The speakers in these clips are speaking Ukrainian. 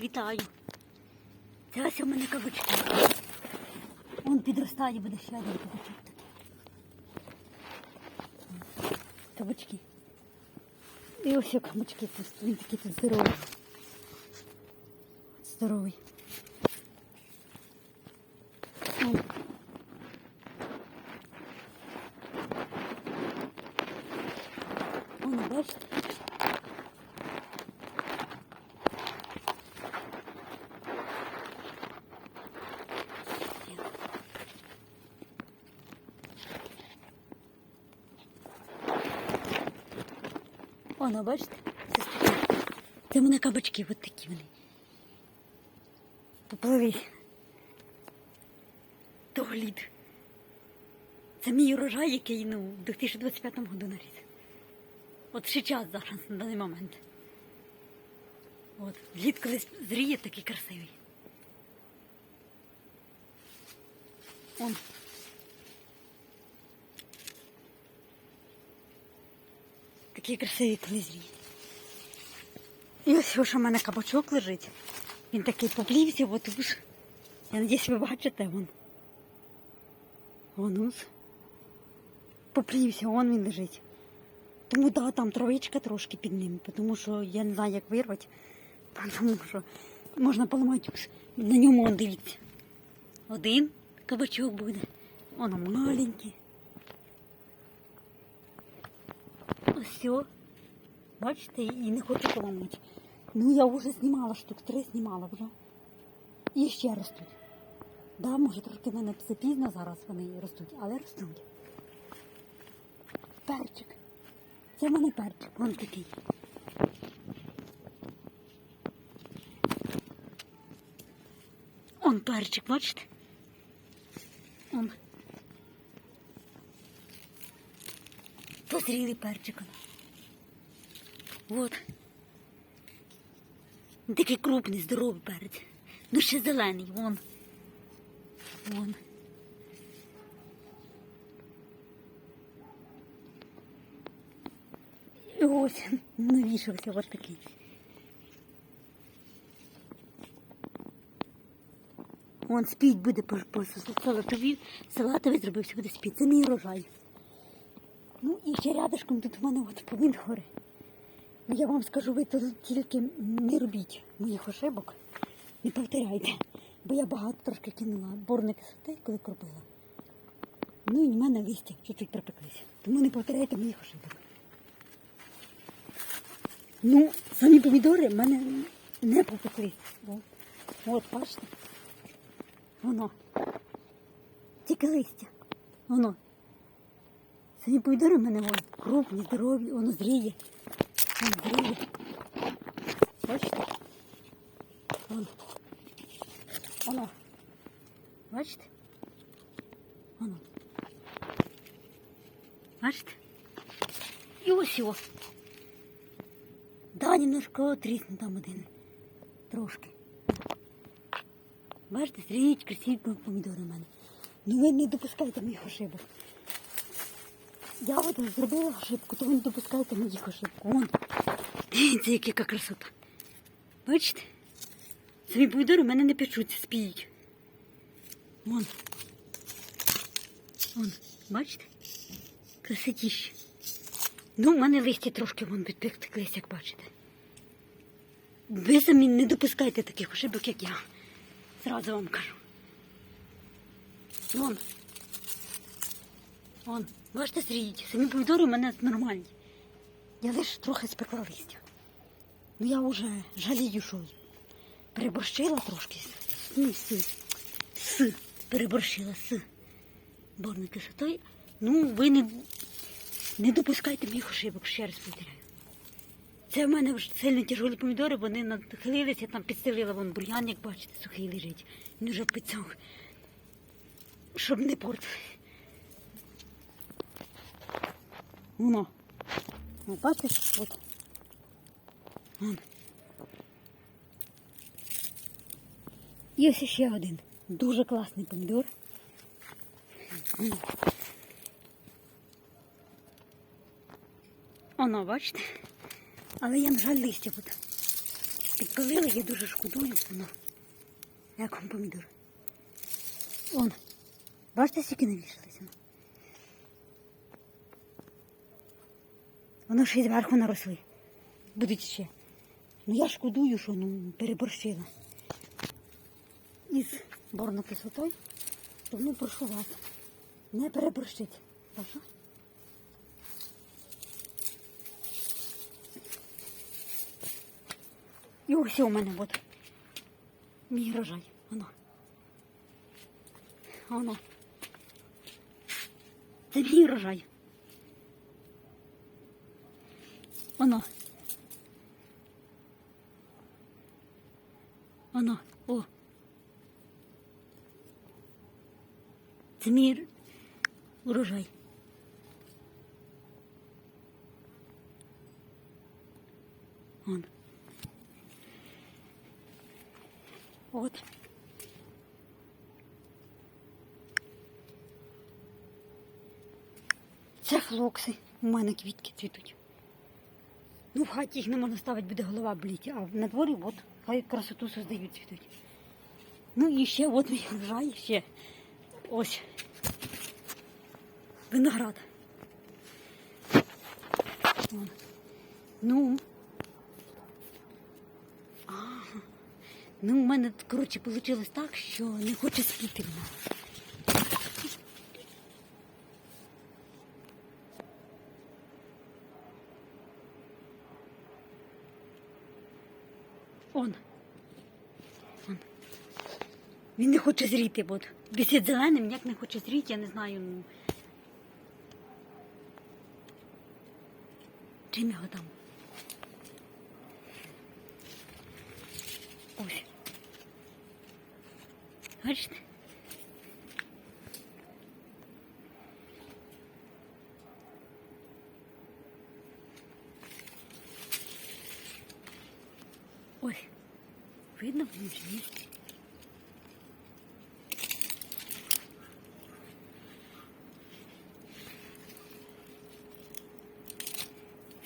Вітаю. Це ось у мене кабачки. Он підростає, буде ще один кабачок. такий. Кабачки. І ось кабачки тут. Він такий тут здоровий. Здоровий. Он. Вон, бачите? Воно, бачите? Це, в мене кабачки, от такі вони. Поплились. То глід. Це мій урожай, який ну, в 2025 году наріз. От ще час зараз на даний момент. От, лід колись зріє такий красивий. Он. Такий красивий коли. І ось ось у мене кабачок лежить. Він такий поплівся, от уж. Я надіюсь, ви бачите вон. Вон ось. Поплівся, вон він лежить. Тому да, там травичка трошки під ним, тому що я не знаю, як вирвати. Тому що можна поламати ус. На ньому он дивіться. Один кабачок буде. Воно маленький. Ось все. Бачите, і не хочу поламати. Ну я вже знімала штук, три знімала вже. І ще ростуть. Да, може трошки мене все пізно зараз вони ростуть, але ростуть. Перчик. Це в мене перчик, вон такий. Он перчик, бачите? Он. Позрілий перчик. Вот. Він Такий крупний, здоровий перець. Ну ще зелений, вон. Вон. І ось навішався ось такий. Вон спіть буде по, салатові, салатовий зробився, буде спіть. Це мій рожай. І ще рядышком тут в мене от помідори. Ну я вам скажу, ви тут тільки не робіть моїх ошибок, не повторяйте, бо я багато трошки кинула борної кислоти, коли кропила. Ну і в мене листя чуть-чуть припеклися. Тому не повторяйте моїх ошибок. Ну, самі помідори в мене не попеклися. От, От, бачите? Воно. Тільки листя. Воно. Самі помідори в мене вон, крупні, здорові, воно зріє. Вон зріє. Бачите? Вон. Воно. Бачите? Воно. Бачите? І ось його. Да, немножко трісну там один. Трошки. Бачите, зріють красиві помідори в мене. Ну ви не допускайте моїх ошибок. Я от зробила ошибку, то ви не допускайте моїх ошибок. Вон. Дивіться, яка красота. Бачите? Самі помідори в мене не печуться, спіють. Вон. Вон, бачите? Красотіще. Ну, в мене листя трошки вон підпектились, як бачите. Ви самі не допускайте таких ошибок, як я. Зразу вам кажу. Вон. Вон. Бачите, сріють. Самі помідори у мене нормальні. Я лише трохи спекла листя. Ну я вже жалію, що переборщила трошки. Ну, з, з, переборщила з борною кислотою. Ну, ви не, не допускайте моїх ошибок, ще раз повторяю. Це в мене вже сильно тяжелі помідори, вони нахилилися, там підстелила вон бур'ян, як бачите, сухий лежить. Він вже підсох, щоб не портили. Воно. Ну, бачите, от. Вон. І ще один. Дуже класний помідор. Воно, бачите? Але я, на жаль, листя тут. підпалили, я дуже шкодую. Воно. Як вам помідор? Он. Бачите, скільки навішалися? Воно ще й зверху наросли. Будуть ще. Ну я шкодую, що ну, переборщила. Із борно кислотою. Тому прошу вас. Не переборщити. Прошу. І ось у мене от. Мій рожай. Воно. Воно. Це мій рожай. Воно. Воно. О. Це урожай. Вон. От. Це хлокси. У мене квітки цвітуть. Ну, в хаті їх не можна ставити, буде голова боліти, а на дворі от, хай красоту создають цвітуть. Ну і ще от мій врожай, ще ось виноград. Вон. Ну. Ага. Ну, у мене, коротше, вийшло так, що не хоче спіти Он. Он. Він не хоче зріти, от. бісить зеленим, як не хоче зріти, я не знаю. Ну. Чим його там? Ось. Бачите? Ой, видно вам чи ні?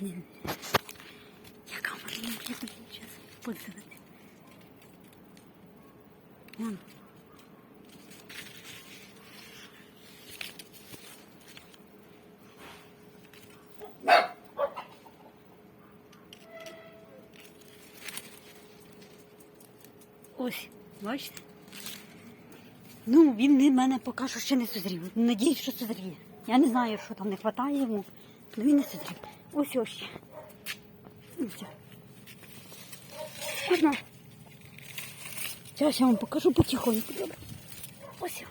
Ні. Яка вона не може тобі зараз подивити. Вон. Ось, бачите? Ну, він не мене поки що ще не созрів. Надіюсь, що созріє. Я не знаю, що там не вистачає йому, але він не созрів. Ось ось ще. Можна? Зараз я вам покажу потихоньку. Добре. Ось.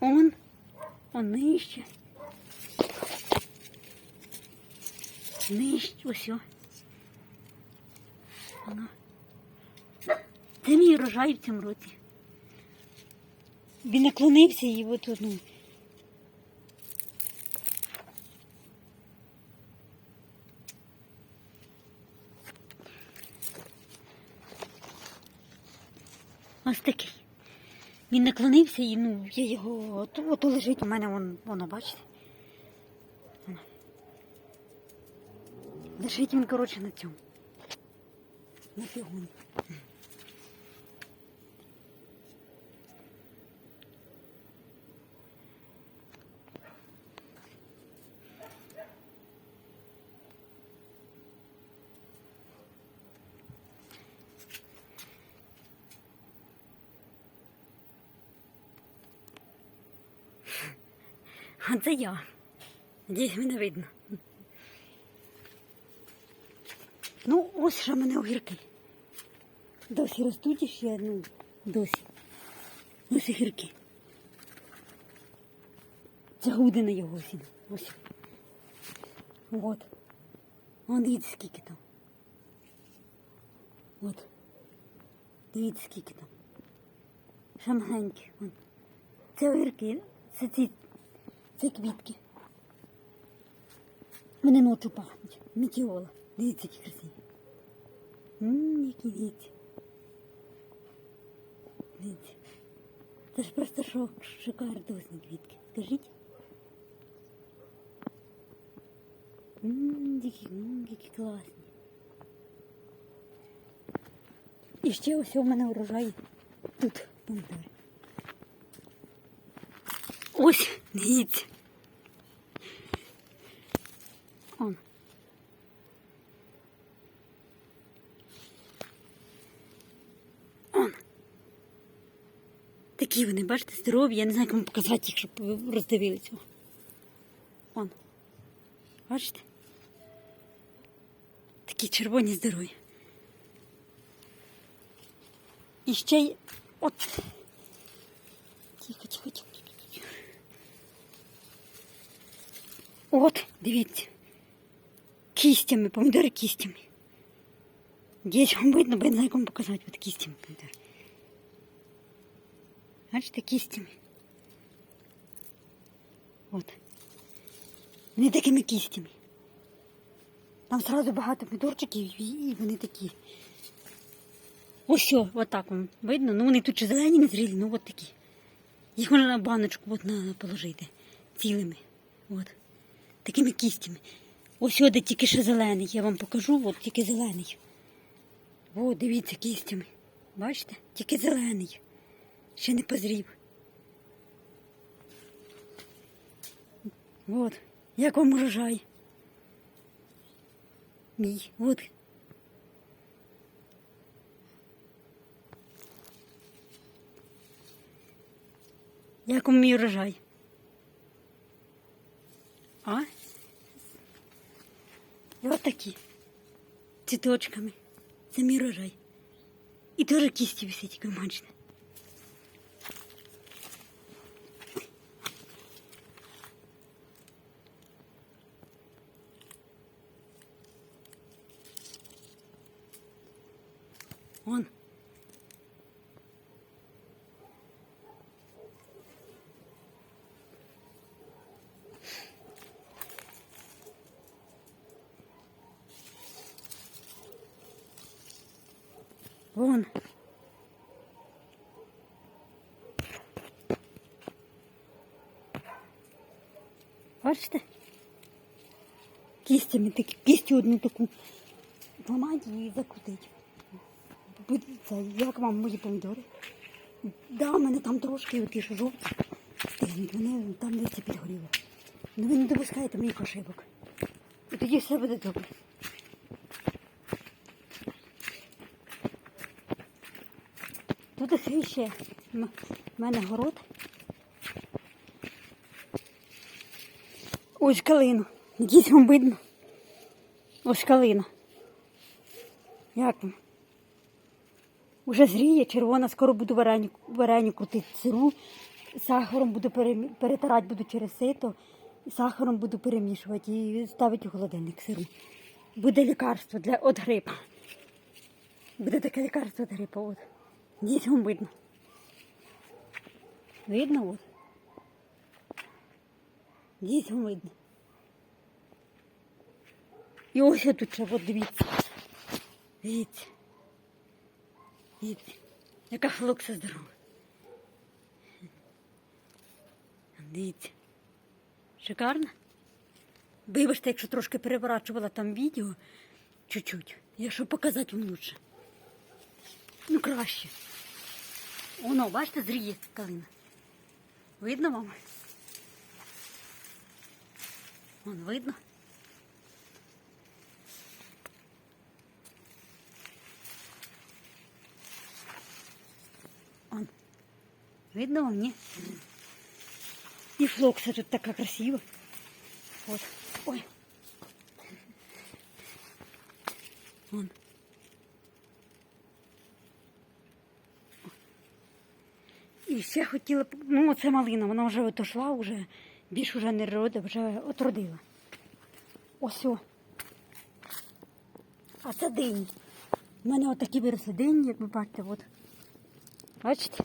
Он. Он нижче. Нижче. Ось. о. Воно. Це в цьому році. Він наклонився і от ну. Ось такий. Він наклонився і ну, я його ото, ото лежить у мене вон, воно, бачите? Лежить він, коротше, на цьому. На фігуні. А це я. Надіюсь, мене видно. Ну, ось в мене огірки. Досі ростуть ще, ну, досі. Ось огірки. Це гудина його осінь. Ось. От. Вон дивіться, скільки там. От. Дивіться, скільки там. Ще маленькі. Це огірки. Це ці це квітки. Вони ночі пахнуть. Метіола. Дивіться, які красиві. Ммм, які дивіться. Дивіться. Це ж просто шок, шикардосні квітки. Скажіть. Ммм, які, які класні. І ще ось у мене урожай тут помідори. Ось, дивіться. Он. Он. Такі вони, бачите, здорові. Я не знаю, як вам показати їх, щоб ви роздивилися. Он. Бачите? Такі червоні здорові. І ще й от. Тихо, тихо, тихо. От, дивіться. Кістями, помідори кістями. Десь вам видно, бо я не знаю, вам показати. От кістями помідори. Бачите, кістями. От. Вони такими кістями. Там сразу багато помідорчиків і вони такі. Ось що, от так вам видно. Ну вони тут ще зелені не зрілі, ну от такі. Їх можна на баночку от на, положити цілими. От. Такими кістями. Ось сюди тільки ще зелений. Я вам покажу, от тільки зелений. О, дивіться кістями. Бачите? Тільки зелений. Ще не позрів. От. Як вам урожай? Мій. От. Як вам мій урожай? А? І от такі. Цвіточками. Це мій урожай. І теж кісті висять, як ви бачите. Вон. Вон. Бачите? Кістями такі, кістю одну таку. Ламати і закрутити. Буде Це, як вам мої помідори? Да, в мене там трошки оті що жовті стигнуть, вони там листя підгоріло. Ну ви не допускаєте моїх ошибок. І тоді все буде добре. Тут ще в мене город. Ось калину. Надіюсь, вам видно. Ось калина. Як вам? Уже зріє, червона, скоро буду вареню, вареню крутити сиру. Сахаром буду перетирати буду через сито, сахаром буду перемішувати і ставити у холодильник сиру. Буде лікарство для от грипа. Буде таке лікарство від грипа. От. Дітям видно. Видно от. Дітям видно. І ось тут ще, от дивіться. Дивіться. Дивіться. Яка флокса здорова. Дивіться. Шикарно? Вибачте, якщо трошки переворачувала там відео чуть-чуть. Я щоб показати вам лучше. Ну, краще. Воно, бачите, зріє калина. Видно вам? Вон видно. Видно вам, ні? І флокса тут така красива. От. Ой. Вон. І ще хотіла, ну це малина, вона вже отошла, вже більш вже не рода, вже отродила. Ось. о. А це дині. У мене отакі виросли дині, як ви бачите, от. Бачите?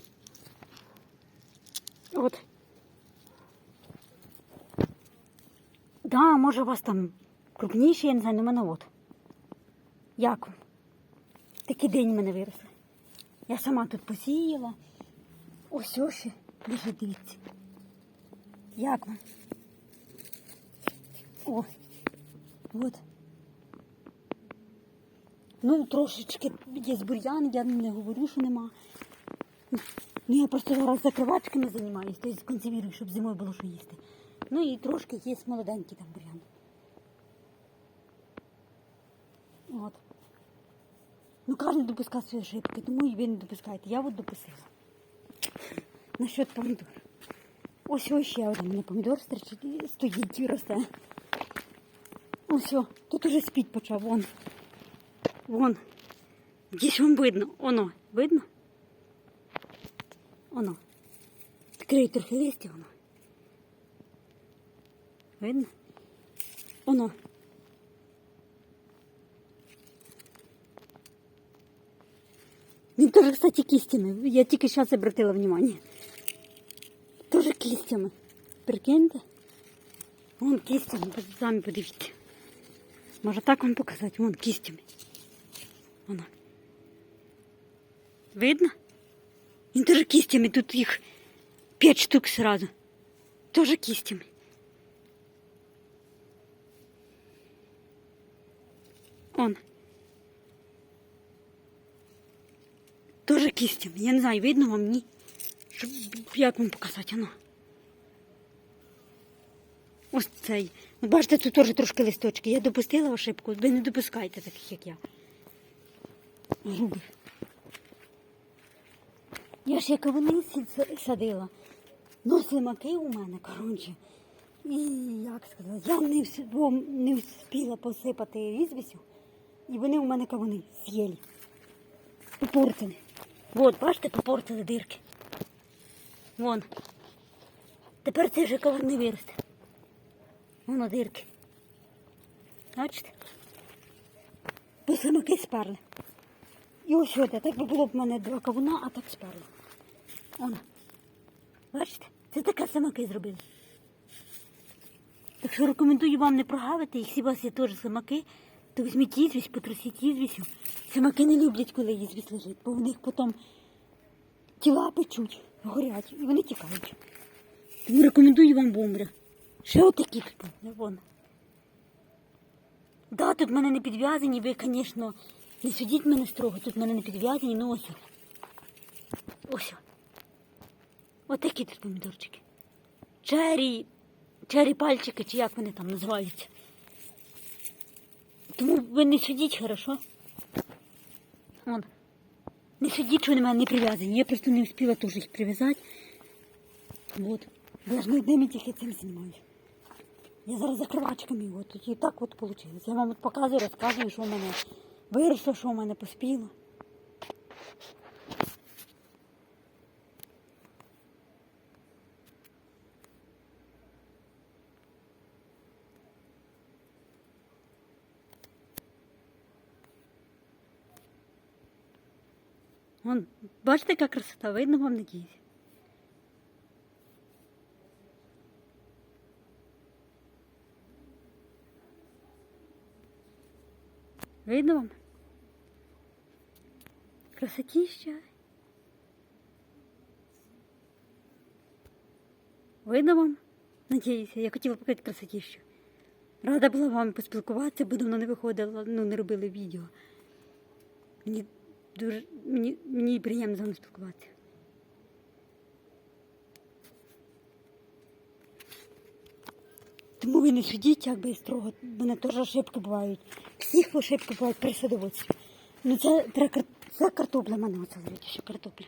От. Да, може у вас там крупніші, я не знаю, але в мене от. Як? Такі день в мене виросли. Я сама тут посіяла. Ось ось ще. Лежить, дивіться. Як вам? О, от. Ну, трошечки є бур'ян, я не говорю, що нема. Ну, я просто зараз закривачками займаюся, тобто консервірую, щоб зимою було що їсти. Ну і трошки є молоденький там бур'ян. От. Ну, кожен допускає свої ошибки, тому і ви не допускаєте. Я от допустила. Насчет помідор. Ось ось ще один мене помідор стричить, стоїть і росте. Ось, тут уже спіть почав, вон. Вон. Десь вам видно. Оно. Видно? Оно. Відкрию трохи листя, воно. Видно? Оно. Він теж, кстати, кістями. Я тільки зараз обратила внимание. Теж кістями. Прикиньте? Вон кістями, самі подивіться. Може так вам показати? Вон кістями. Воно. Видно? Він теж кістями, тут їх п'ять штук сразу. Теж кістями. Он. Тоже кістями. Я не знаю, видно вам ні. Щоб як вам показати воно. Ось цей. Ну, бачите, тут теж трошки листочки. Я допустила ошибку. Ви не допускайте таких, як я. Грубих. Я ж як вони садила. Ну, слимаки у мене, коротше. І як сказати, я не, не встигла посипати ізвісю, і вони у мене кавуни з'їли. Попортили. От, бачите, попортили дирки. Вон. Тепер цей вже кавун не виросте. Воно дирки. Бачите? Бо слимаки сперли. І ось сюди, так би було б в мене два кавуна, а так сперли. Воно. Бачите? Це таке слимаки зробили. Так що рекомендую вам не прогавити, якщо у вас є теж слимаки, то візьміть ізвість, потрусіть ізвістю. Слимаки не люблять, коли ізвість лежить, бо в них потім тіла печуть, горять, і вони тікають. Тому рекомендую вам бомбря. Ще отакі тут, вон. Да, тут в мене не підв'язані, ви, звісно, не судіть мене строго, тут мене не підв'язані, ну ось. Ось. Отакі тут помідорчики. Чері, чері пальчики, чи як вони там називаються. Тому ви не судіть, хорошо? Вон. Не судіть, що вони мене не прив'язані. Я просто не встигла теж їх прив'язати. Бо я ж не одними тільки цим займаюся. Я зараз закривачками от тут і так от вийшло. Я вам от показую, розказую, що в мене виросло, що в мене поспіло. Вон, бачите, яка красота, видно вам надіюсь. Видно вам? Красотища. Видно вам? Надіюся, я хотіла показати красотищу. Рада була вам поспілкуватися, бо давно не виходила, ну не робили відео. Мені дуже мені, мені приємно з вами спілкуватися. Тому ви не судіть, як би строго, в мене теж ошибки бувають. Всіх ошибки бувають при садоводстві. Ну це, треба це картопля в мене оце звідти, що картопля.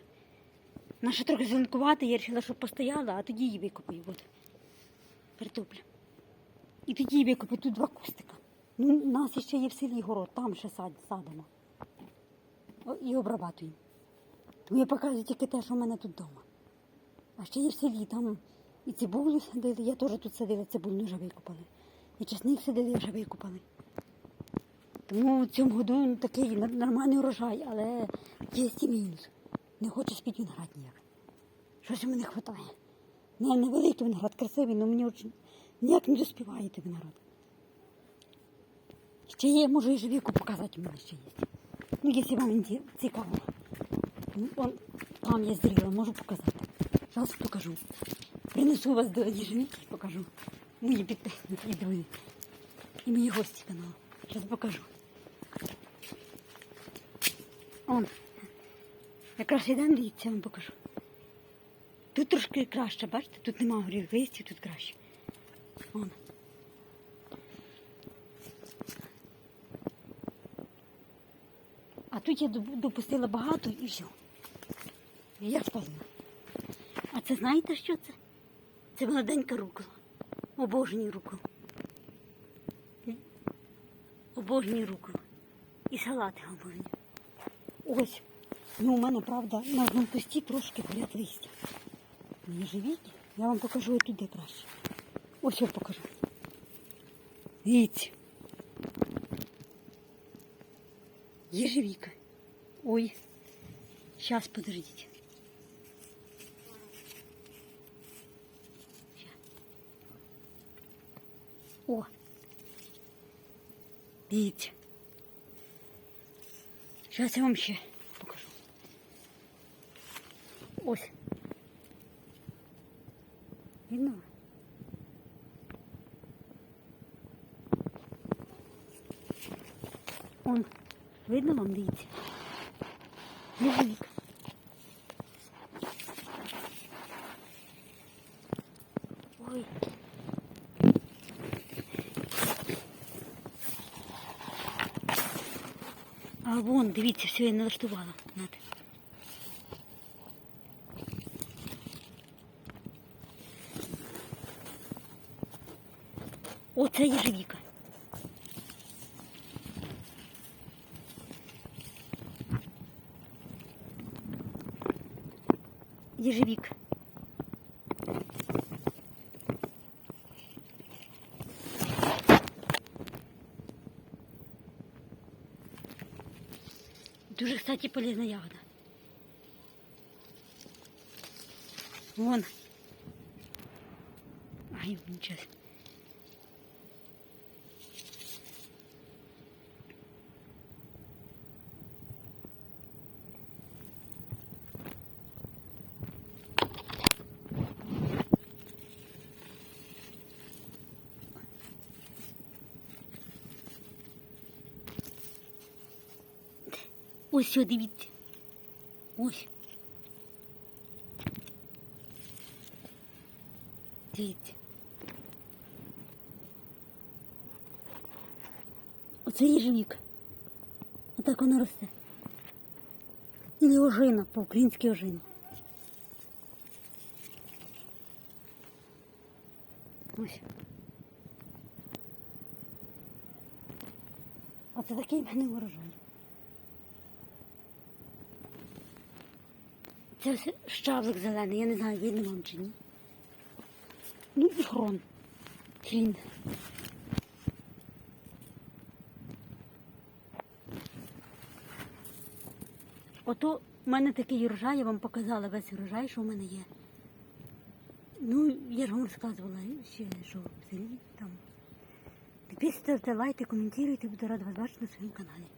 Наша трохи зеленкувата, я вирішила, щоб постояла, а тоді її викопаю. От. Картопля. І тоді її викопаю, тут два кустика. Ну, у нас ще є в селі город, там ще сад, садимо. І обрабатуємо. Тому я показую тільки те, що в мене тут вдома. А ще є в селі, там і цибулю садили, я теж тут садила цибулю, вже викопали. І чесник садили, вже викопали. Тому в цьому году такий нормальний урожай, але є і мінус. Не хочу спіти виноград ніяк. Щось йому не вистачає. Не, невеликий виноград, красивий, але мені очень ніяк не доспіває той виноград. Ще є, можу і живіку показати, у мене ще є. Ну, якщо вам цікаво. Ну, Он, там я зріла, можу показати. Зараз покажу. Принесу вас до їжевики і покажу. Мої підписники і друзі. І мої гості каналу. Зараз покажу. Он. Якраз йдемо, дивіться, я вам покажу. Тут трошки краще, бачите? Тут нема горіх листів, тут краще. Вон. А тут я допустила багато і все. І я спалила. А це знаєте, що це? Це молоденька рукола. Обожнюю руколу. Обожнюю руколу. І салати обожнюю. Ось. Ну, у мене, правда, на одному кусті трошки горять листя. Не живіть. Я вам покажу туди краще. Ось я покажу. Дивіться. Ежевика. Ой. Сейчас, подождите. Ща. О. Видите. Сейчас я вам ще покажу. Ось. Видно? Он. Видно вам, дивіться? Ежевик. Ой. А вон, дивіться, все я налаштувала. Нате. Оце єжевіка. Кстати, полезная ягода. Вон. Ай, ничего. Ось дивіться. Ось. Дивіться. Оце їжевік. Отак воно росте. Или ожина, по-українськи ожина. Ось. Оце такий мене урожай. Це все щавлик зелений, я не знаю, видно вам чи ні. Ну і. Хрін. Ото в мене такий урожай, я вам показала весь урожай, що в мене є. Ну, я ж вам розказувала ще, що в селі там. Підписуйтесь, лайки, коментуйте, буду рада вас бачити на своєму каналі.